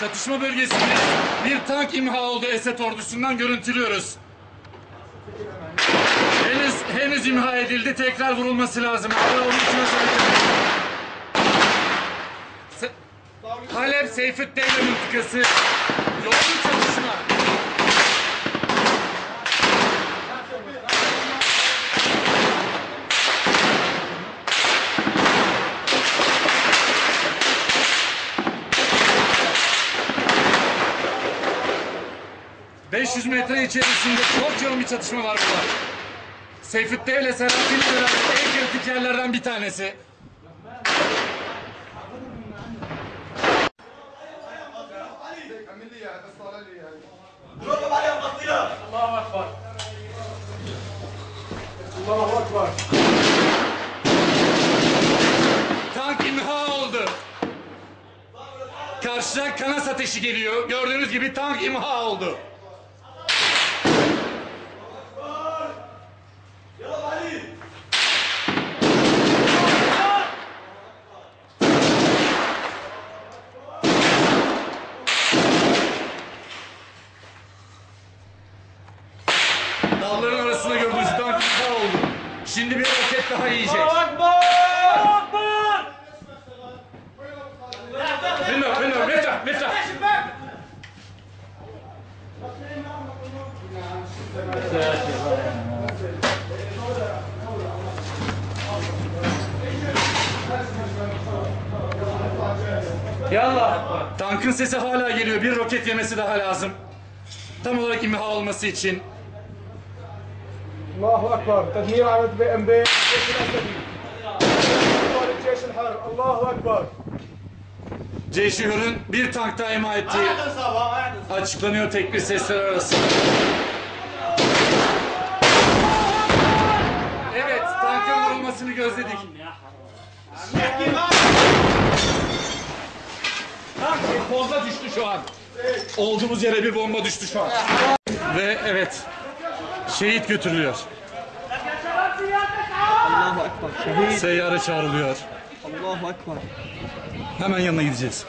Çatışma bölgesinde bir tank imha oldu Esed ordusundan görüntülüyoruz. Henüz henüz imha edildi. Tekrar vurulması lazım. Halep Seyfüddin mıntıkası. Yoğun çatışma. ...500 metre içerisinde çok yoğun bir çatışma var burada. Seyfüddin ile Selahattin'le beraber en kritik yerlerden bir tanesi. Tank imha oldu. Karşıdan kanas ateşi geliyor. Gördüğünüz gibi tank imha oldu. Dalların arasında gördüğünüz tank imha oldu. Şimdi bir roket daha yiyecek. Minna, minna, mifta, mifta. Yallah. Tankın sesi hala geliyor. Bir roket yemesi daha lazım. Tam olarak imha olması için. الله اكبر تدمير على بي ام بي الجيش الاسدي ابطال الجيش الحر الله اكبر Ceyşihur'un bir tank daha imha ettiği açıklanıyor tek bir sesler arasında. Evet, tankın vurulmasını gözledik. Tank pozda düştü şu an. Olduğumuz yere bir bomba düştü şu an. Ve evet, şehit götürülüyor. Allahu Ekber. Şehit. Seyyare çağrılıyor. Allahu Ekber. Hemen yanına gideceğiz.